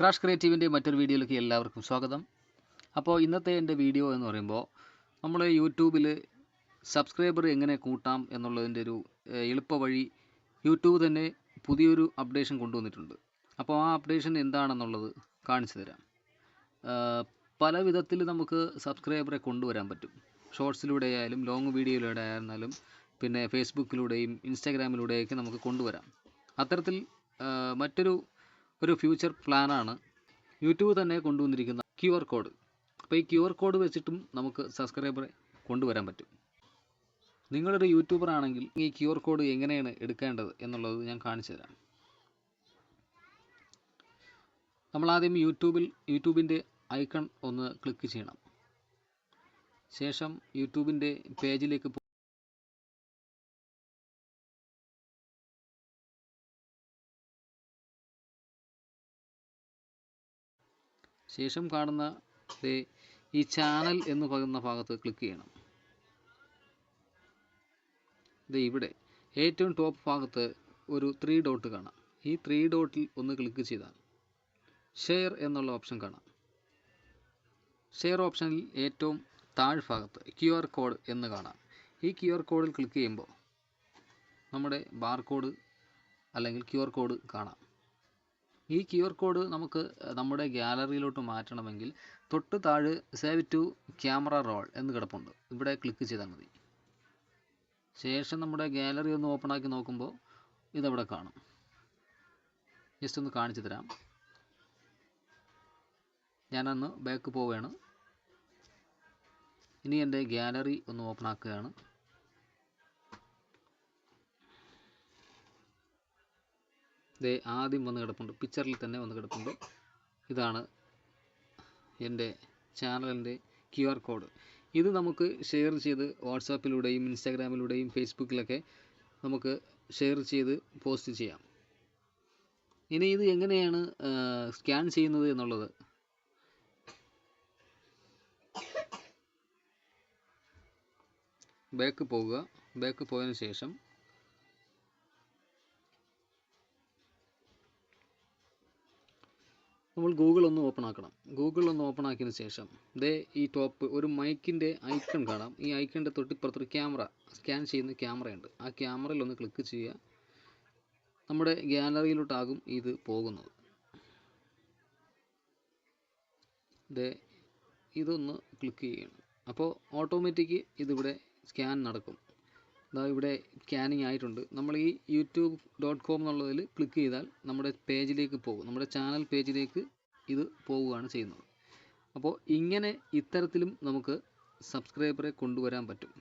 Crash ക്രിയേറ്റീവിന്റെ മറ്റൊരു വീഡിയോയിലേക്ക് എല്ലാവർക്കും സ്വാഗതം. അപ്പോൾ ഇന്നത്തെ എന്റെ വീഡിയോ എന്ന് പറയുമ്പോൾ നമ്മൾ യൂട്യൂബിൽ സബ്സ്ക്രൈബർ എങ്ങനെ കൂട്ടാം എന്നുള്ളതിന്റെ ഒരു എളുപ്പവഴി എളുപ്പ വഴി യൂട്യൂബ് തന്നെ പുതിയൊരു അപ്ഡേഷൻ കൊണ്ടുവന്നിട്ടുണ്ട്. അപ്പോൾ ആ അപ്ഡേഷൻ എന്താണെന്നുള്ളത് കാണിച്ചു തരാം. പല വിധത്തിൽ നമുക്ക് സബ്സ്ക്രൈബറെ കൊണ്ടുവരാൻ പറ്റും. ഷോർട്സിലൂടെ ആയാലും ലോങ് വീഡിയോയിലൂടെ ആയിരുന്നാലും പിന്നെ ഫേസ്ബുക്കിലൂടെയും ഇൻസ്റ്റാഗ്രാമിലൂടെയൊക്കെ നമുക്ക് കൊണ്ടുവരാം. അത്തരത്തിൽ മറ്റൊരു ഒരു ഫ്യൂച്ചർ പ്ലാനാണ്. യൂട്യൂബ് തന്നെ കൊണ്ടുവന്നിരിക്കുന്ന ക്യു ആർ കോഡ്. അപ്പോൾ ഈ ക്യു ആർ കോഡ് വെച്ചിട്ടും നമുക്ക് സബ്സ്ക്രൈബറെ കൊണ്ടുവരാൻ പറ്റും. നിങ്ങളൊരു യൂട്യൂബർ ആണെങ്കിൽ ഈ ക്യു ആർ കോഡ് എങ്ങനെയാണ് എടുക്കേണ്ടത് എന്നുള്ളത് ഞാൻ കാണിച്ചു തരാം. നമ്മൾ ആദ്യം യൂട്യൂബിൽ യൂട്യൂബിന്റെ ഐക്കൺ ഒന്ന് ക്ലിക്ക് ചെയ്യണം. ശേഷം യൂട്യൂബിന്റെ പേജിലേക്ക് ശേഷം കാണുന്ന ഈ ചാനൽ എന്ന് പറയുന്ന ഭാഗത്ത് ക്ലിക്ക് ചെയ്യണം. ഇത് ഇവിടെ ഏറ്റവും ടോപ്പ് ഭാഗത്ത് ഒരു ത്രീ ഡോട്ട് കാണാം. ഈ ത്രീ ഡോട്ടിൽ ഒന്ന് ക്ലിക്ക് ചെയ്താൽ ഷെയർ എന്നുള്ള ഓപ്ഷൻ കാണാം. ഷെയർ ഓപ്ഷനിൽ ഏറ്റവും താഴ്ഭാഗത്ത് ക്യു ആർ കോഡ് എന്ന് കാണാം. ഈ ക്യു ആർ കോഡിൽ ക്ലിക്ക് ചെയ്യുമ്പോൾ നമ്മുടെ ബാർകോഡ് അല്ലെങ്കിൽ ക്യു ആർ കോഡ് കാണാം. ഈ ക്യു ആർ കോഡ് നമുക്ക് നമ്മുടെ ഗ്യാലറിയിലോട്ട് മാറ്റണമെങ്കിൽ തൊട്ട് താഴെ സേവ് ടു ക്യാമറ റോൾ എന്ന് കിടപ്പുണ്ട്. ഇവിടെ ക്ലിക്ക് ചെയ്താൽ മതി. ശേഷം നമ്മുടെ ഗാലറി ഒന്ന് ഓപ്പൺ ആക്കി നോക്കുമ്പോൾ ഇതവിടെ കാണും. ജസ്റ്റ് ഒന്ന് കാണിച്ചു തരാം. ഞാനന്ന് ബാക്ക് പോവുകയാണ്. ഇനി എന്റെ ഗാലറി ഒന്ന് ഓപ്പൺ ആക്കുകയാണ്. ദേ ആദ്യം വന്ന് കിടപ്പുണ്ട്. പിക്ചറിൽ തന്നെ വന്ന് കിടപ്പുണ്ട്. ഇതാണ് എന്റെ ചാനലിന്റെ ക്യു ആർ കോഡ് ഇത് നമുക്ക് ഷെയർ ചെയ്ത് വാട്സാപ്പിലൂടെയും ഇൻസ്റ്റാഗ്രാമിലൂടെയും ഫേസ്ബുക്കിലൊക്കെ നമുക്ക് ഷെയർ ചെയ്ത് പോസ്റ്റ് ചെയ്യാം. ഇനി ഇത് എങ്ങനെയാണ് സ്കാൻ ചെയ്യുന്നത് എന്നുള്ളത്? ബാക്ക് പോവുക. ബാക്ക് പോയതിന് ശേഷം നമ്മൾ ഗൂഗിൾ ഒന്ന് ഓപ്പൺ ആക്കണം. ഗൂഗിൾ ഒന്ന് ഓപ്പൺ ആക്കിയതിന് ശേഷം ദേ ഈ ടോപ്പ് ഒരു മൈക്കിന്റെ ഐക്കൺ കാണാം. ഈ ഐക്കണിന്റെ തൊട്ടിപ്പുറത്തൊരു ക്യാമറ സ്കാൻ ചെയ്യുന്ന ക്യാമറയുണ്ട് ആ ക്യാമറയിൽ ഒന്ന് ക്ലിക്ക് ചെയ്യുക. നമ്മുടെ ഗ്യാലറിയിലോട്ടാകും ഇത് പോകുന്നത്. ദേ ഇതൊന്ന് ക്ലിക്ക് ചെയ്യണം. അപ്പോൾ ഓട്ടോമാറ്റിക് ഇതിവിടെ സ്കാൻ നടക്കും. ഇതാ ഇവിടെ സ്കാനിങ് ആയിട്ടുണ്ട്. നമ്മൾ ഈ യൂട്യൂബ് ഡോട്ട് കോം എന്നുള്ളതിൽ ക്ലിക്ക് ചെയ്താൽ നമ്മുടെ പേജിലേക്ക് പോകും. നമ്മുടെ ചാനൽ പേജിലേക്ക് ഇത് പോവുകയാണ് ചെയ്യുന്നത്. അപ്പോൾ ഇങ്ങനെ ഇത്തരത്തിലും നമുക്ക് സബ്സ്ക്രൈബറെ കൊണ്ടുവരാൻ പറ്റും.